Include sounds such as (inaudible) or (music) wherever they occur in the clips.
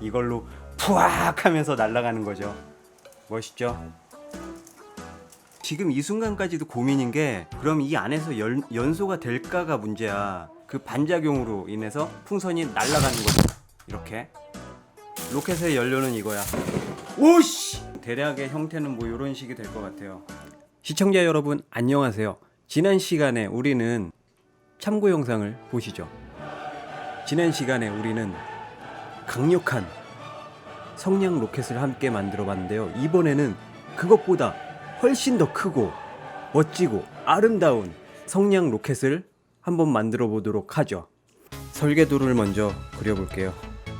이걸로 푸악 하면서 날아가는 거죠. 멋있죠? 지금 이 순간까지도 고민인 게 그럼 이 안에서 연, 연소가 될까가 문제야. 그 반작용으로 인해서 풍선이 날아가는 거죠. 이렇게. 로켓의 연료는 이거야. 오씨! 대략의 형태는 뭐 이런 식이 될 것 같아요. 시청자 여러분 안녕하세요. 지난 시간에 우리는 참고 영상을 보시죠. 지난 시간에 우리는 강력한 성냥 로켓을 함께 만들어 봤는데요. 이번에는 그것보다 훨씬 더 크고 멋지고 아름다운 성냥 로켓을 한번 만들어 보도록 하죠. 설계도를 먼저 그려볼게요.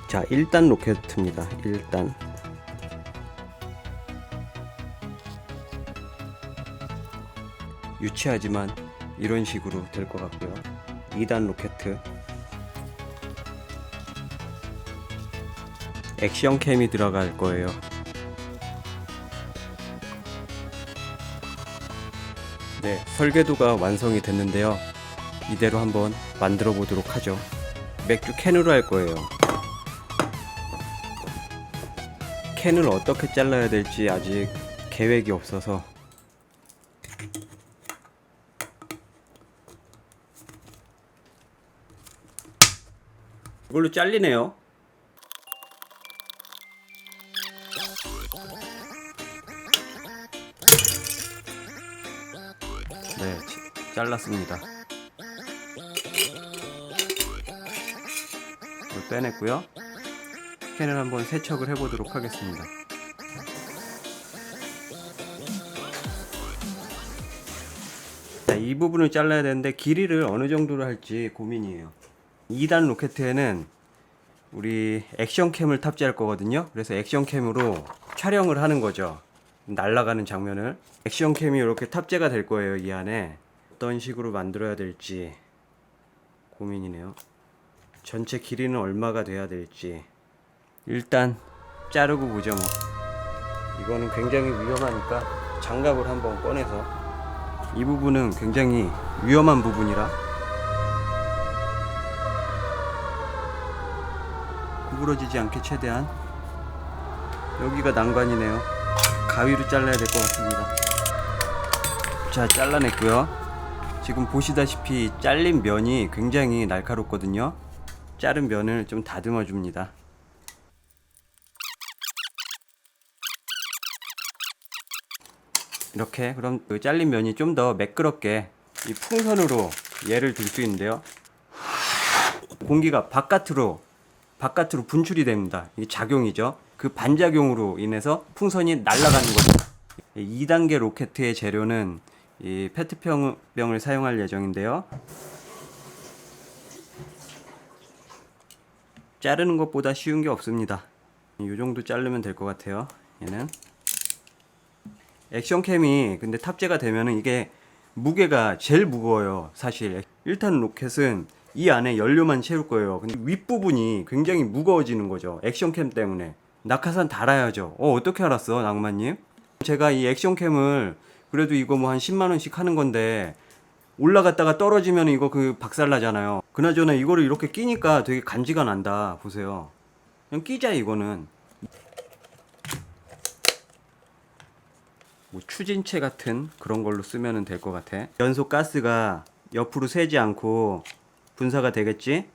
자, 1단 로켓입니다. 1단. 유치하지만 이런 식으로 될 것 같고요. 2단 로켓. 액션 캠이 들어갈 거예요. 네, 설계도가 완성이 됐는데요. 이대로 한번 만들어 보도록 하죠. 맥주 캔으로 할 거예요. 캔을 어떻게 잘라야 될지 아직 계획이 없어서 이걸로 잘리네요. 네, 치- 잘랐습니다. 이걸 빼냈고요. 캔을 한번 세척을 해보도록 하겠습니다. 자, 이 부분을 잘라야 되는데 길이를 어느 정도로 할지 고민이에요. 2단 로켓에는 우리 액션캠을 탑재할 거거든요. 그래서 액션캠으로 촬영을 하는 거죠. 날아가는 장면을. 액션캠이 이렇게 탑재가 될 거예요, 이 안에. 어떤 식으로 만들어야 될지 고민이네요. 전체 길이는 얼마가 돼야 될지. 일단 자르고 보죠, 뭐. 이거는 굉장히 위험하니까 장갑을 한번 꺼내서 이 부분은 굉장히 위험한 부분이라 구부러지지 않게 최대한 여기가 난관이네요. 가위로 잘라야 될 것 같습니다. 자 잘라냈고요. 지금 보시다시피 잘린 면이 굉장히 날카롭거든요. 자른 면을 좀 다듬어 줍니다. 이렇게 그럼 그 잘린 면이 좀 더 매끄럽게 이 풍선으로 얘를 들 수 있는데요. 공기가 바깥으로 바깥으로 분출이 됩니다. 이게 작용이죠. 그 반작용으로 인해서 풍선이 날아가는 거죠. 2단계 로켓의 재료는 이 페트병을 사용할 예정인데요. 자르는 것보다 쉬운 게 없습니다. 이 정도 자르면 될 것 같아요. 얘는 액션캠이 근데 탑재가 되면은 이게 무게가 제일 무거워요. 사실 1탄 로켓은 이 안에 연료만 채울 거예요. 근데 윗부분이 굉장히 무거워지는 거죠. 액션캠 때문에. 낙하산 달아야죠. 어, 어떻게 알았어, 낭만님? 제가 이 액션캠을 그래도 이거 뭐 한 10만원씩 하는 건데 올라갔다가 떨어지면 이거 그 박살 나잖아요. 그나저나 이거를 이렇게 끼니까 되게 간지가 난다. 보세요. 그냥 끼자, 이거는. 뭐 추진체 같은 그런 걸로 쓰면 될 것 같아. 연소 가스가 옆으로 새지 않고 분사가 되겠지?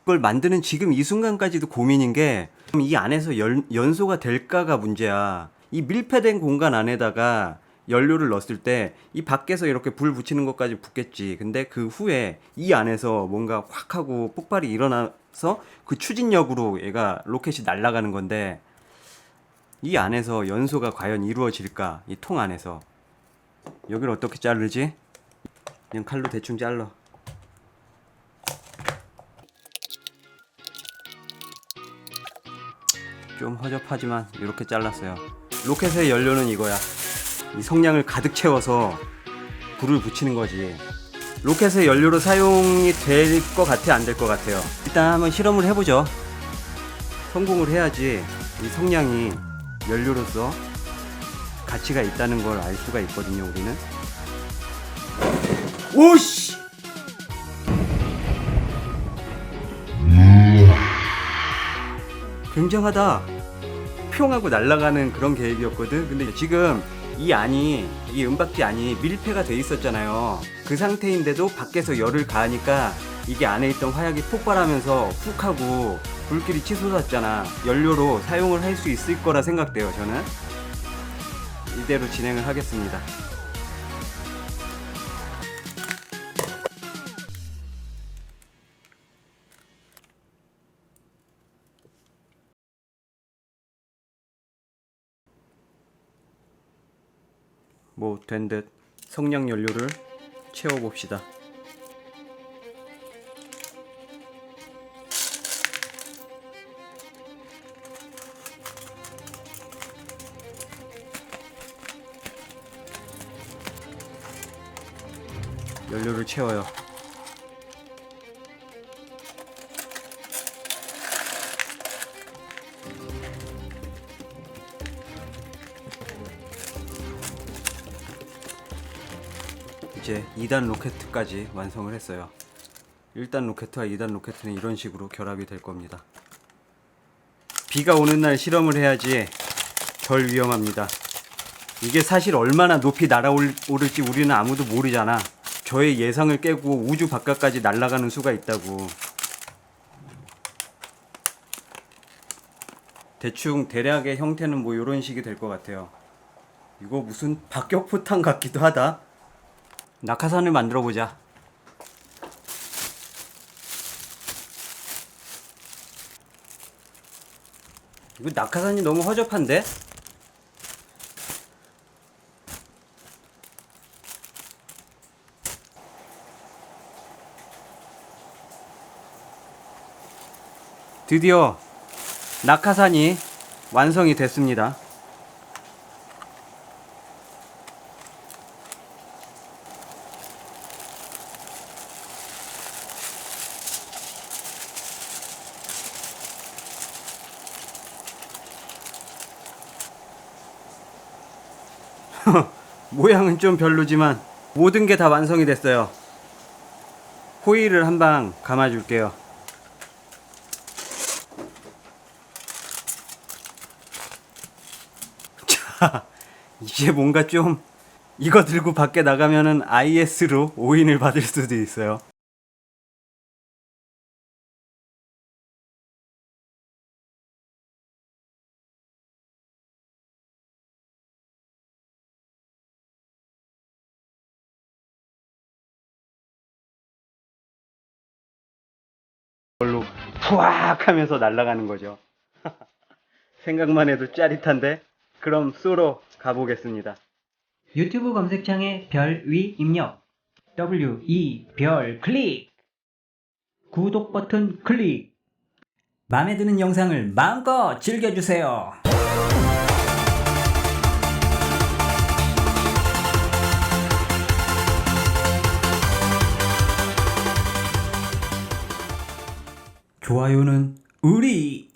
그걸 만드는 지금 이 순간까지도 고민인 게 이 안에서 연, 연소가 될까가 문제야. 이 밀폐된 공간 안에다가 연료를 넣었을 때 이 밖에서 이렇게 불 붙이는 것까지 붙겠지. 근데 그 후에 이 안에서 뭔가 확 하고 폭발이 일어나서 그 추진력으로 얘가 로켓이 날아가는 건데 이 안에서 연소가 과연 이루어질까? 이 통 안에서 여기를 어떻게 자르지? 그냥 칼로 대충 잘라. 좀 허접하지만 이렇게 잘랐어요. 로켓의 연료는 이거야. 이 성량을 가득 채워서 불을 붙이는 거지. 로켓의 연료로 사용이 될 것 같아 안 될 것 같아요. 일단 한번 실험을 해보죠. 성공을 해야지 이 성량이 연료로서 가치가 있다는 걸 알 수가 있거든요. 우리는. 오씨. 굉장하다. 평하고 날아가는 그런 계획이었거든. 근데 지금 이 안이 이 은박지 안이 밀폐가 돼 있었잖아요. 그 상태인데도 밖에서 열을 가하니까 이게 안에 있던 화약이 폭발하면서 훅 하고 불길이 치솟았잖아. 연료로 사용을 할 수 있을 거라 생각돼요. 저는 이대로 진행을 하겠습니다. 뭐 된 듯 성냥 연료를 채워 봅시다. 연료를 채워요. 이제 2단 로켓까지 완성을 했어요. 1단 로켓과 2단 로켓은 이런 식으로 결합이 될 겁니다. 비가 오는 날 실험을 해야지 덜 위험합니다. 이게 사실 얼마나 높이 날아오를지 우리는 아무도 모르잖아. 저의 예상을 깨고 우주 바깥까지 날아가는 수가 있다고. 대충 대략의 형태는 뭐 이런 식이 될 것 같아요. 이거 무슨 박격포탄 같기도 하다. 낙하산을 만들어 보자. 이거 낙하산이 너무 허접한데? 드디어 낙하산이 완성이 됐습니다. (laughs) 모양은 좀 별로지만 모든 게 다 완성이 됐어요. 호일을 한 방 감아줄게요. (laughs) 자, 이제 뭔가 좀 이거 들고 밖에 나가면은 IS로 오인을 받을 수도 있어요. 걸로 푸악 하면서 날아가는 거죠. (laughs) 생각만 해도 짜릿한데? 그럼 쏘러 가보겠습니다. 유튜브 검색창에 별 위 입력 W E 별 클릭 구독 버튼 클릭 마음에 드는 영상을 마음껏 즐겨주세요. 좋아요는 우리